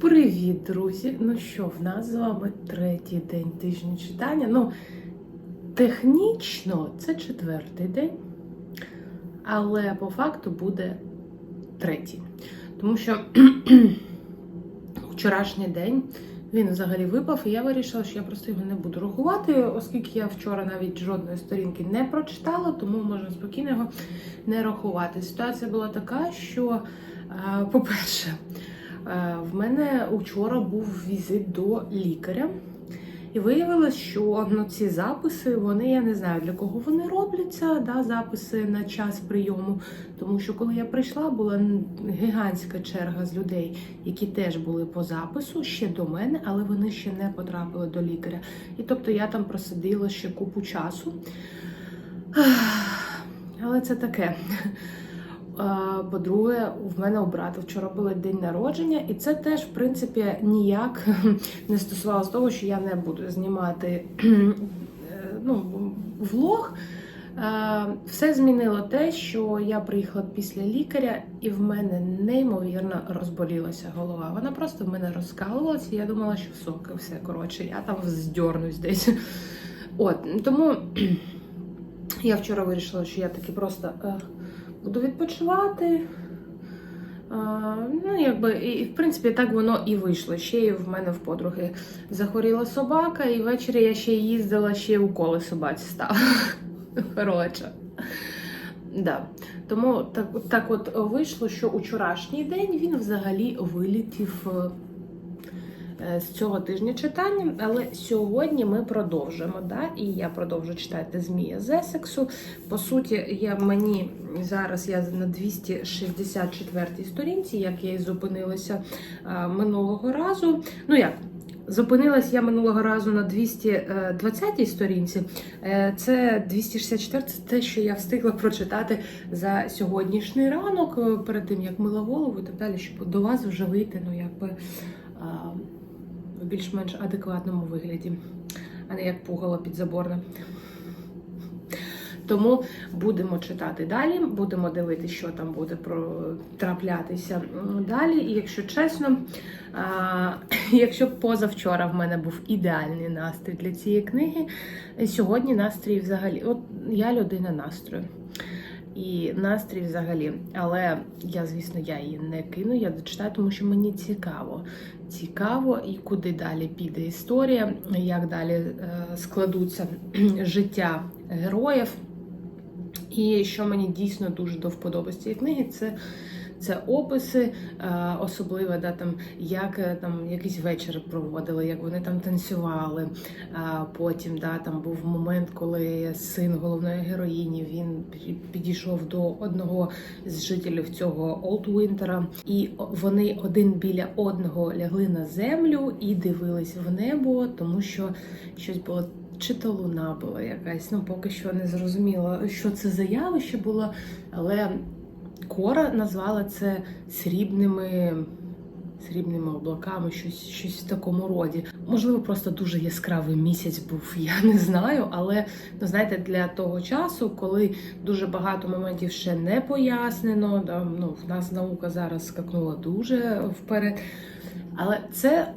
Привіт, друзі! Ну що, в нас з вами третій день тижня читання. Ну, технічно це четвертий день, але по факту буде третій. Тому що вчорашній день він взагалі випав, і я вирішила, що я просто його не буду рахувати, оскільки я вчора навіть жодної сторінки не прочитала, тому можна спокійно його не рахувати. Ситуація була така, що, е, по-перше, В мене вчора був візит до лікаря, і виявилось, що ну, ці записи, вони я не знаю для кого вони робляться, да, записи на час прийому. Тому що коли я прийшла, була гігантська черга з людей, які теж були по запису ще до мене, але вони ще не потрапили до лікаря. І тобто я там просиділа ще купу часу. Але це таке. По-друге, в мене у брата вчора був день народження, і це теж, в принципі, ніяк не стосувалося того, що я не буду знімати е, ну, влог. Все змінило те, що я приїхала після лікаря, і в мене неймовірно розболілася голова. Вона просто в мене розкалувалася, і я думала, що соки, все коротше, я там здьорнусь десь. От тому я вчора вирішила, що я таки просто. Буду відпочивати. Ну, якби, і, в принципі, так воно і вийшло. Ще й в мене в подруги захворіла собака, і ввечері я ще їздила, ще уколи собаці став. Коротше. Да. Тому так, так от вийшло, що вчорашній день він взагалі вилітів е, з цього тижня читання, але сьогодні ми продовжимо. Да? І я продовжу читати Змія з Есексу. По суті, я мені зараз я на 264 сторінці, як я і зупинилася а, минулого разу. Ну як? Зупинилась я минулого разу на 220 сторінці. Е, Це 264 це те, що я встигла прочитати за сьогоднішній ранок, е, перед тим як мила голову і так далі, щоб до вас вже вийти, ну якби в більш-менш адекватному вигляді, а не як пугало підзаборне. Тому будемо читати далі, будемо дивитися, що там буде про траплятися далі. І якщо чесно, а, якщо позавчора в мене був ідеальний настрій для цієї книги, сьогодні настрій взагалі, от я людина настрою. І настрій взагалі, але я, звісно, я її не кину, я дочитаю, тому що мені цікаво. Цікаво, і куди далі піде історія, як далі е, складуться життя героїв. І що мені дійсно дуже до вподоби цієї книги, це це описи, е, особливо да, там, як е, там якийсь вечір проводили, як вони там танцювали. Потім да, там був момент, коли син головної героїні він підійшов до одного з жителів цього Олдвінтера, і вони один біля одного лягли на землю і дивились в небо, тому що щось було. Чи то луна була якась, ну поки що не зрозуміло, що це за явище було, але Кора назвала це срібними срібними облаками, щось щось в такому роді. Можливо, просто дуже яскравий місяць був, я не знаю. Але ну, знаєте, для того часу, коли дуже багато моментів ще не пояснено, да, ну, в нас наука зараз скакнула дуже вперед. Але це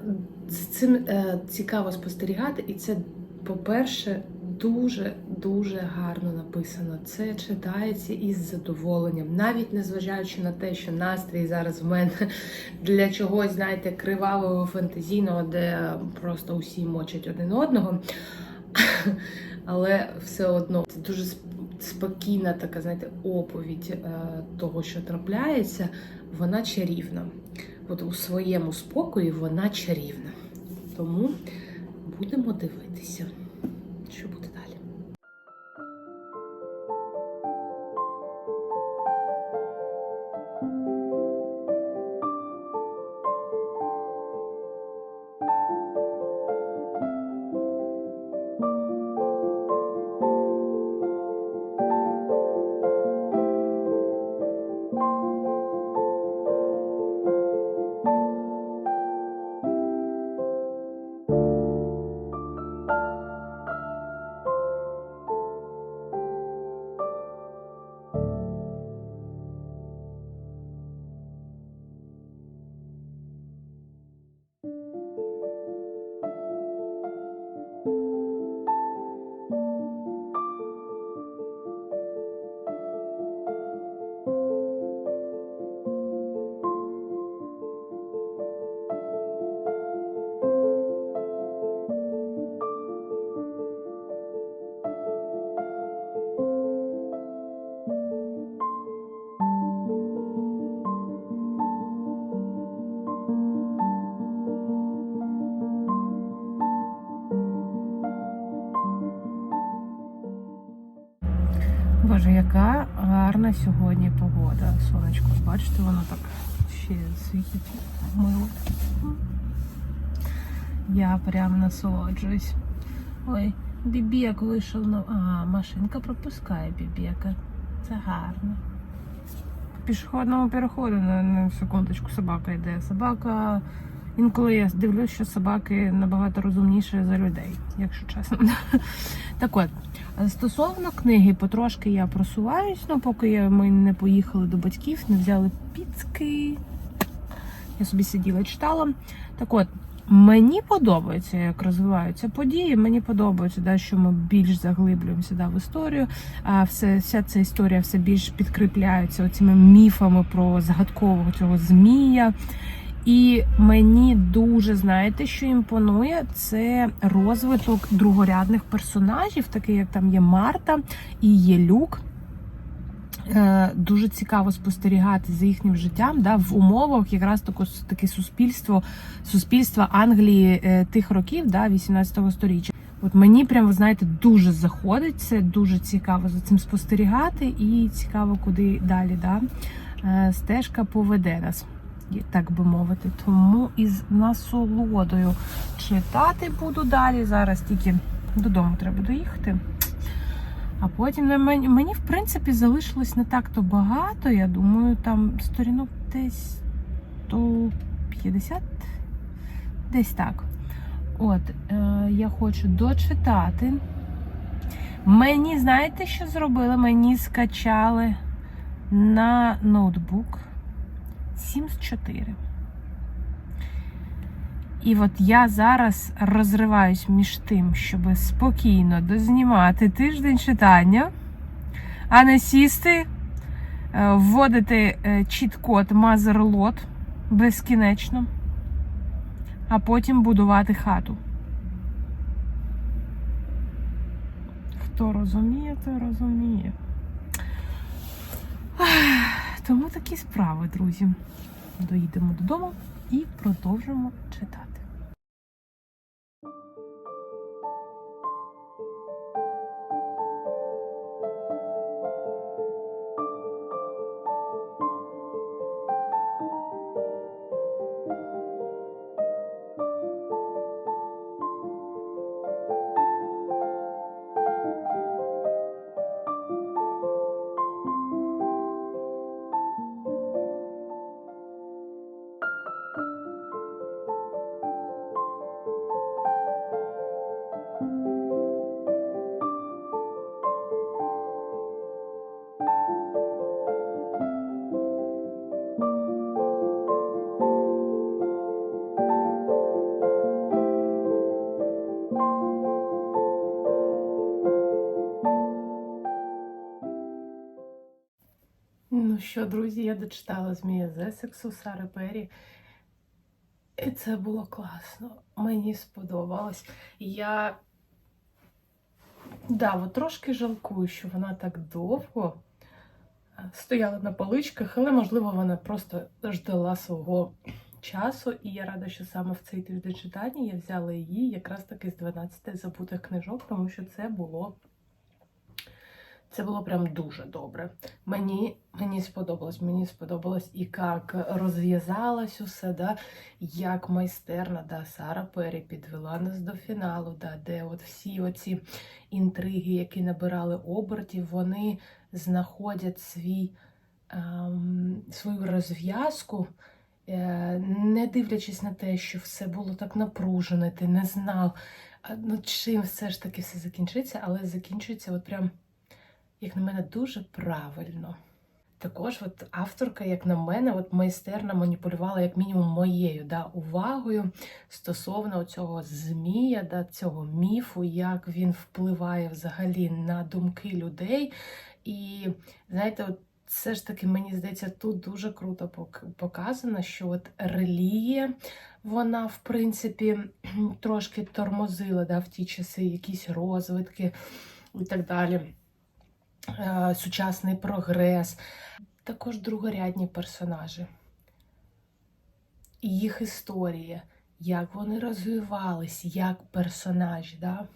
з цим е, цікаво спостерігати, і це, по-перше, дуже-дуже гарно написано. Це читається із задоволенням, навіть незважаючи на те, що настрій зараз в мене для чогось, знаєте, кривавого фантазійного, де просто усі мочать один одного. Але все одно це дуже спокійна така, знаєте, оповідь е, того, що трапляється, вона чарівна. От у своєму спокої вона чарівна. Тому будемо дивитися, що буде гарна сьогодні погода. Сонечко, бачите, воно так ще світить мило. Я прям насолоджуюсь. Ой, бібек вийшов на. А, машинка пропускає бібека. Це гарно. Пішохідному переходу на секундочку собака йде. Собака. Інколи я дивлюсь, що собаки набагато розумніші за людей, якщо чесно. Так от, стосовно книги, потрошки я просуваюсь, ну поки ми не поїхали до батьків, не взяли піцки. Я собі сиділа читала. Так от, мені подобається, як розвиваються події. Мені подобається, да, що ми більш заглиблюємося да, в історію. А все, вся ця історія все більш підкріпляється цими міфами про загадкового цього змія. І мені дуже знаєте, що імпонує, це розвиток другорядних персонажів, таких як там є Марта і є Люк. Е, Дуже цікаво спостерігати за їхнім життям да, в умовах якраз тако, таке суспільство, суспільства Англії е, тих років, да, 18 століття. От мені прям, ви знаєте, дуже заходить. Це дуже цікаво за цим спостерігати, і цікаво, куди далі да, е, стежка поведе нас, і- так би мовити. Тому із насолодою читати буду далі. Зараз тільки додому треба доїхати. А потім мені, мені, в принципі, залишилось не так-то багато. Я думаю, там сторінок десь 150, десь так. От, е, я хочу дочитати. Мені, знаєте, що зробили? Мені скачали на ноутбук Sims 4. І от я зараз розриваюсь між тим, щоб спокійно дознімати тиждень читання, а не сісти, е, вводити е, чіт-код Motherlot безкінечно, а потім будувати хату. Хто розуміє, той розуміє. Тому такі справи, друзі. Доїдемо додому і продовжимо читати. Що, друзі, я дочитала Змія з Есексу Сари Пері. І це було класно. Мені сподобалось. Я да, от трошки жалкую, що вона так довго е, стояла на поличках, але можливо вона просто ждала свого часу. І я рада, що саме в цей тиждень читання я взяла її якраз таки з 12 забутих книжок, тому що це було. Це було прям дуже добре. Мені, мені сподобалось, мені сподобалось і як розв'язалось усе, да, як майстерна да, Сара Пері підвела нас до фіналу, да, де от всі оці інтриги, які набирали обертів, вони знаходять свій, ем, свою розв'язку, е, не дивлячись на те, що все було так напружене, ти не знав, ну, чим все ж таки все закінчиться, але закінчується от прям як на мене, дуже правильно. Також от авторка, як на мене, от майстерно маніпулювала як мінімум моєю да, увагою стосовно цього змія, да, цього міфу, як він впливає взагалі на думки людей. І знаєте, от все ж таки, мені здається, тут дуже круто показано, що от релігія, вона, в принципі, трошки тормозила да, в ті часи якісь розвитки і так далі сучасний прогрес, також другорядні персонажі. І їх історія, як вони розвивались як персонажі. Да?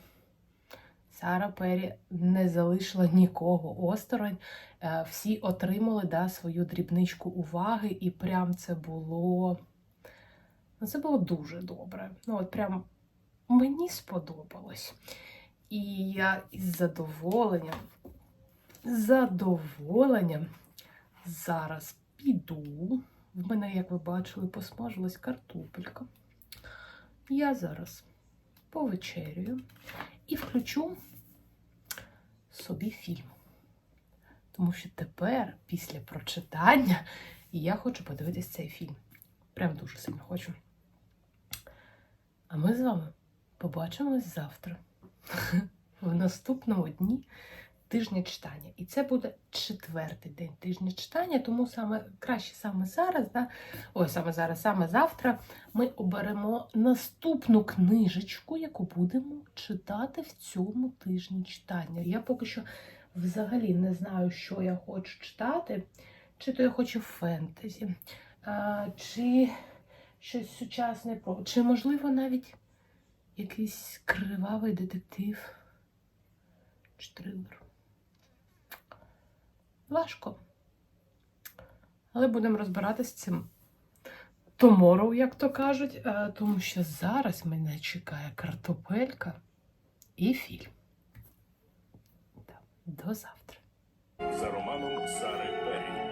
Сара Пері не залишила нікого осторонь. Е, Всі отримали да, свою дрібничку уваги, і прям це було. Ну, це було дуже добре. Ну, от прям мені сподобалось. І я із задоволенням, задоволенням зараз піду. В мене, як ви бачили, посмажилась картопелька. Я зараз повечерюю і включу собі фільм. Тому що тепер, після прочитання, я хочу подивитись цей фільм. Прям дуже сильно хочу. А ми з вами побачимось завтра, в наступному дні тижня читання. І це буде четвертий день тижня читання, тому саме краще саме зараз, да? ой, саме зараз, саме завтра ми оберемо наступну книжечку, яку будемо читати в цьому тижні читання. Я поки що взагалі не знаю, що я хочу читати. Чи то я хочу фентезі, чи щось сучасне про, чи, можливо, навіть якийсь кривавий детектив чи трилер. Важко. Але будемо розбиратися з цим tomorrow, як то кажуть, е, тому що зараз мене чекає картопелька і фільм. До завтра. за романом Сари Перрі.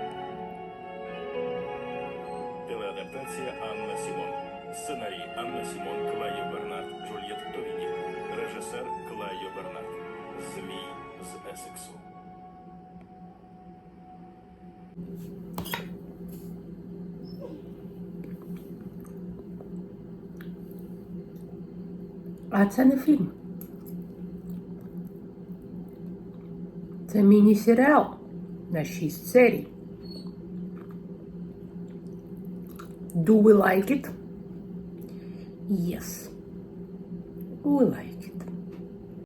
Телеадаптація Анна Сімон. Сценарій Анна Сімон, Клайо Бернард, Джульєт Торіні. Режисер Клайо Бернард. Змій з Есексу. А це не фільм. Це міні-серіал на 6 серій. Do we like it? Yes. We like it.